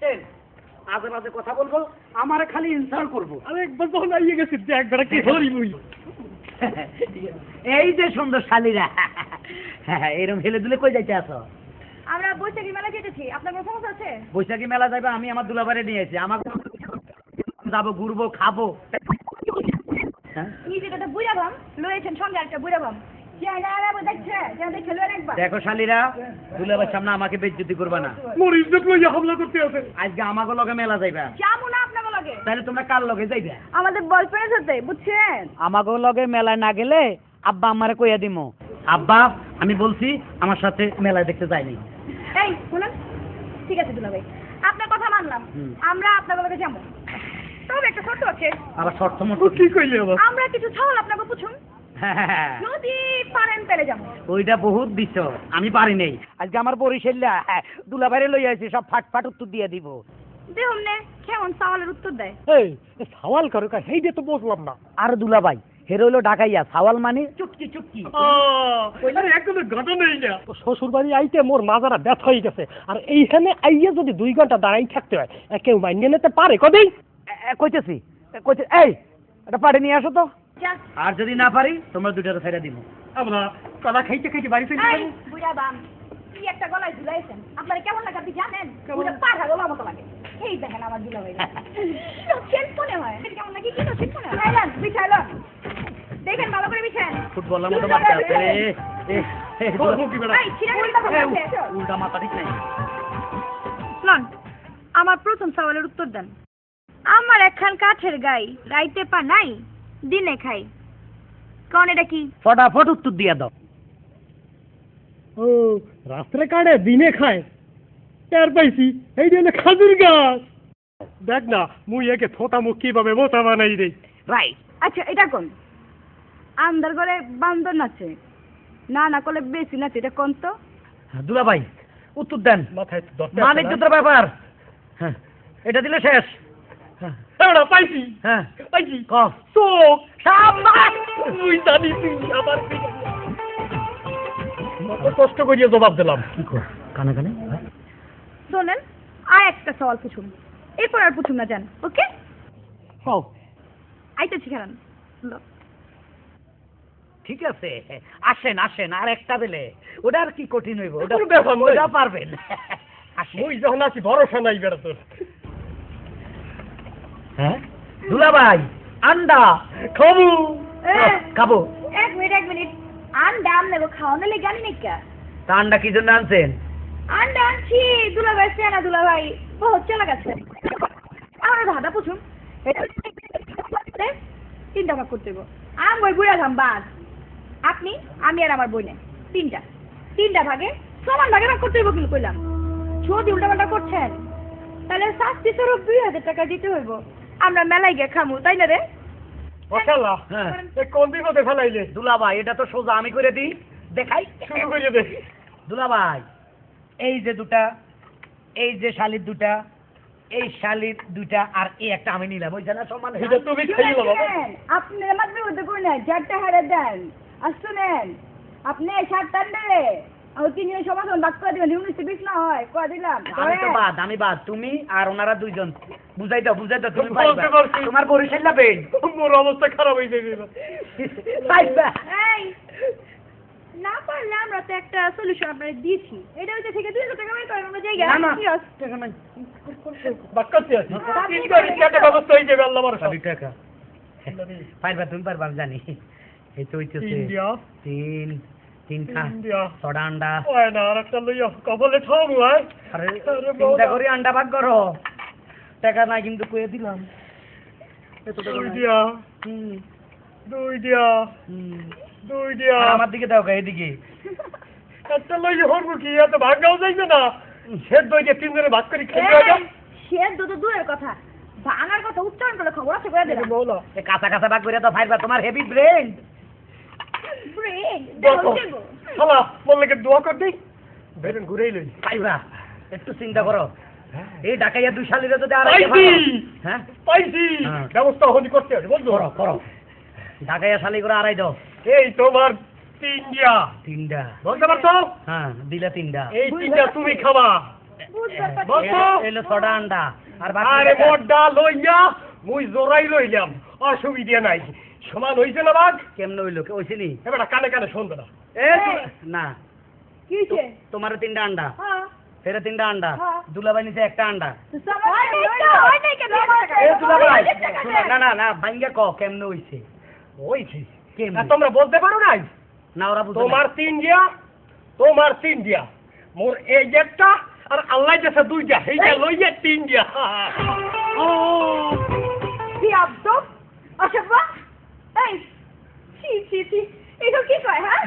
আজে বাজে কথা বলব আমারে খালি ইনসাল্ট করব। আমি একবার যখন আইয়ে গেছি দেখ বেটা কি ধরি মুই? এই যে সুন্দর শালীরা এরকম হেলে দুলে কই যাইতে আসো আমরা বৈশাখী মেলা যেতেছি আপনার কোনো সমস্যা আছে? বৈশাখী মেলা যাবে আমি আমার দুলাবারে নিয়েছি আমার যাব ঘুরবো খাব। হ্যাঁ? বুড়া ভাম লয়েছেন সঙ্গে একটা বুড়া ভাম দেখে শালীরা সামনে আমাকে বেজ্জতি করবা না। মোর ইজ্জত লইয়া হামলা করতে আছে। আজকে আমাকে লগে মেলা যাইবা। যাব না আপনাকে লগে। তাহলে তোমরা কার লগে যাইবা? আমাদের সাথে বুঝছেন? আমাকে লগে মেলায় না গেলে আব্বা আমারে কইয়া দিমো। আব্বা আমি বলছি আমার সাথে মেলায় দেখতে যাইনি এই শুনুন। ঠিক আছে দুলা ভাই আপনার কথা মানলাম। আমরা আপনার লগে যাব। তবে একটা শর্ত আছে। আবার শর্ত মতো কি কইলে আবার? আমরা কিছু ছাওয়াল আপনাকে পুছুন। যদি পারেন পেলে যাব। ওইটা বহুত দিছ। আমি পারি নাই। আজকে আমার বরিশাল্লা দুলাবারে লই আইছি সব ফাট ফাট উত্তর দিয়ে দিব। দেখুন নে কেমন সওয়ালের উত্তর দেয়। এই সওয়াল করে কা হেইডে তো বুঝলাম না। আর দুলাভাই হেরে হইল ডাকাইয়া সাওয়াল মানে? চুটকি চুটকি আরে একদম গাটা নেই না। শ্বশুর বাড়ি আইতে মোর মাজারা ব্যথ হয়ে গেছে। আর এইখানে আইয়া যদি দুই ঘণ্টা দাঁড়াই থাকতে হয় কেউ মাইনে নিতে পারে কবেই কইতেছি এ, কইতে এই এটা পাড়ে নিয়ে আসো তো। আর যদি না পারি তোমরা দুইটারে ছেড়ে দিব। আমরা কলা খাইতে খাইতে বাড়ি এই বুড়া বাম কি একটা গলায় ঝুলাইছেন? আপনারা কেমন লাগে আপনি জানেন? পুরো পাঠা গলা মতো লাগে। এই দেখেন আমার দুলা ভাই সেন্ট মনে হয় কেমন লাগে কি মনে হয়? দেখেন ভালো করে বিছান ফুটবলের মতো মারতে আছে। এই উল্টা মাথা ঠিক নাই। লন আমার প্রথম সওয়ালের উত্তর দেন। আমার একখান কাঠের গাই রাইতে পা নাই। দিনে খাই। কোন এটা কি? ফটাফট উত্তর দিয়া দাও। ও রাত্রে কাটে দিনে খায়? চার পাইছি এই জন্য খাজুর গাছ। দেখ না মুই একে থোতা মুখ কীভাবে মোটা বানাই দেই। রাইট আচ্ছা এটা কোন? আন্দার করে বান্দর নাচে। না না করলে বেশি নাচে। এটা কোন তো? দুলাভাই উত্তর দেন। মাথায় মান ব্যাপার। হ্যাঁ, এটা দিলে শেষ। পাইছি। হ্যাঁ। পাইছি। ক? চোখ সাবাস! তুই আবার কি? কত কষ্ট করিয়ে জবাব দিলাম। কি কর? কানে কানে? হ্যাঁ? শোনেন আর একটা সওয়াল পুছুন। এরপর আর পুছুন না যান ওকে? হও। আইতেছি খেলান ঠিক আছে। আসেন আসেন আর একটা দিলে। ওটা আর কি কঠিন হইব? ওটা পারবেন। আসেন। মুই যখন আছি ভরসা নাই বেড়া তোর হ্যাঁ? দুলাভাই আন্ডা খাব। খাব। এক মিনিট এক মিনিট। আন্ডা আমনে গো খাওয়ানো লেগে জানি নাকি তা আন্ডা কি জন্য আনছেন? আন্ডা আনছি দুলা ভাই সেনা দুলা ভাই বহুত চলা গেছে। আমার দাদা পুছুন তিনটা ভাগ করতে আম বই বুড়া ধাম বাদ আপনি আমি আর আমার বইনে। তিনটা। তিনটা ভাগে সমান ভাগে ভাগ করতে হইব কিন্তু কইলাম। যদি উল্টাপাল্টা করছেন তাহলে শাস্তি স্বরূপ দুই হাজার টাকা দিতে হইব। আমরা মেলায় গিয়ে খামু তাই না রে? অশালা হ্যাঁ। এ কোন বিপদে ফেলাইলে? দুলাভাই এটা তো সোজা আমি করে দিই। দেখাই। শুরু করে দে। দুলাভাই এই যে দুটা এই যে শালির দুটা এই শালির দুটা আর এই একটা আমি নিলাম ওই জানা সমান এটা তুমি খাইও বাবা। আপনি আমার বিরুদ্ধে করে নেন চারটা হারে দেন। আর শুনেন আপনি সাতটা দেবে আমি তিনজনের সমাধান বাদ করে দিবেন উনিশশো বিশ না হয় করে দিলাম আমি তো বাদ আমি বাদ তুমি আর ওনারা দুইজন। বুঝাই দাও বুঝাই দাও তুমি। তোমার বরিশাল না পেন মোর অবস্থা খারাপ হয়ে যাবে পাইবা। এই না পারলে আমরা তো একটা সলিউশন দিয়েছি। এটা হচ্ছে থেকে দুই হাজার টাকা বের করেন আমরা জায়গা না, না। কি আছে? বাক্কাতে আছি। তিন গাড়ি একটা ব্যবস্থা হয়ে যাবে আল্লাহ ভরসা। টাকা। পারবা তুমি পারবা আমি জানি। এই তো হইতেছে। ইন্ডিয়া। তিন তিন খা ইন্ডিয়া ছটা আন্ডা। ওই না আর একটা লইয়া কপালে ঠাম হয়। চিন্তা। আন্ডা ভাগ করো। টাকা নাই কিন্তু কয়ে দিলাম। এত দুই। দিয়া। দুই দিয়া। দুই দিয়া। আমার দিকে দাও এদিকে একটা লইয়া হরবো কি? এত ভাগাও যাইবে না। সে দই দিয়ে তিন ভাগ করে খেয়ে এই, যাম সে দূরের কথা। ভাঙার কথা উচ্চারণ করে খবর আছে করে কাঁচা কাঁচা ভাগ করে তো ফাইবা তোমার হেভি ব্রেন ব্রেন দেখো শালা বললে দোয়া কর দেই। বেরেন ঘুরেই লই। পাইবা। একটু চিন্তা করো। এই ডাকাইয়া দুই শালিরে যদি আর হ্যাঁ পাইছি। হ্যাঁ। ব্যবস্থা হনি করতে হবে বুঝছ করো করো। ডাকাইয়া শালি করে আড়াই দাও। এই তোমার তিন দিয়া তিনটা। বলতে পারছ? হ্যাঁ দিলা তিনটা। এই তিনটা তুমি খাবা। বুঝতে পারছি। বসো। এলো ছটা আন্ডা। আর আরে বাকি মোটা লইয়া মুই জোরাই লইলাম। অসুবিধা নাই। সমান হইছে না বাঘ কেমনে হইল? কে হইছে নি? এবার কানে কানে শুনবে না। এ না। তোমার তিনটা আন্ডা? হ্যাঁ। ফেরে তিনটা আন্ডা? হ্যাঁ। দুলাভাই একটা আন্ডা। না না না ভাঙ্গা ক কেমনে হইছে? হইছে। কেমনে? তোমরা বলতে পারো নাই? না ওরা বুঝে তোমার তিন দিয়া তোমার তিন দিয়া। মোর এই একটা আর আল্লাহ দেশে দুইটা। এইটা লইয়া তিন দিয়া। কি আব্দ অসভ্য এই ছি ছি ছি এগুলো কি কয় হ্যাঁ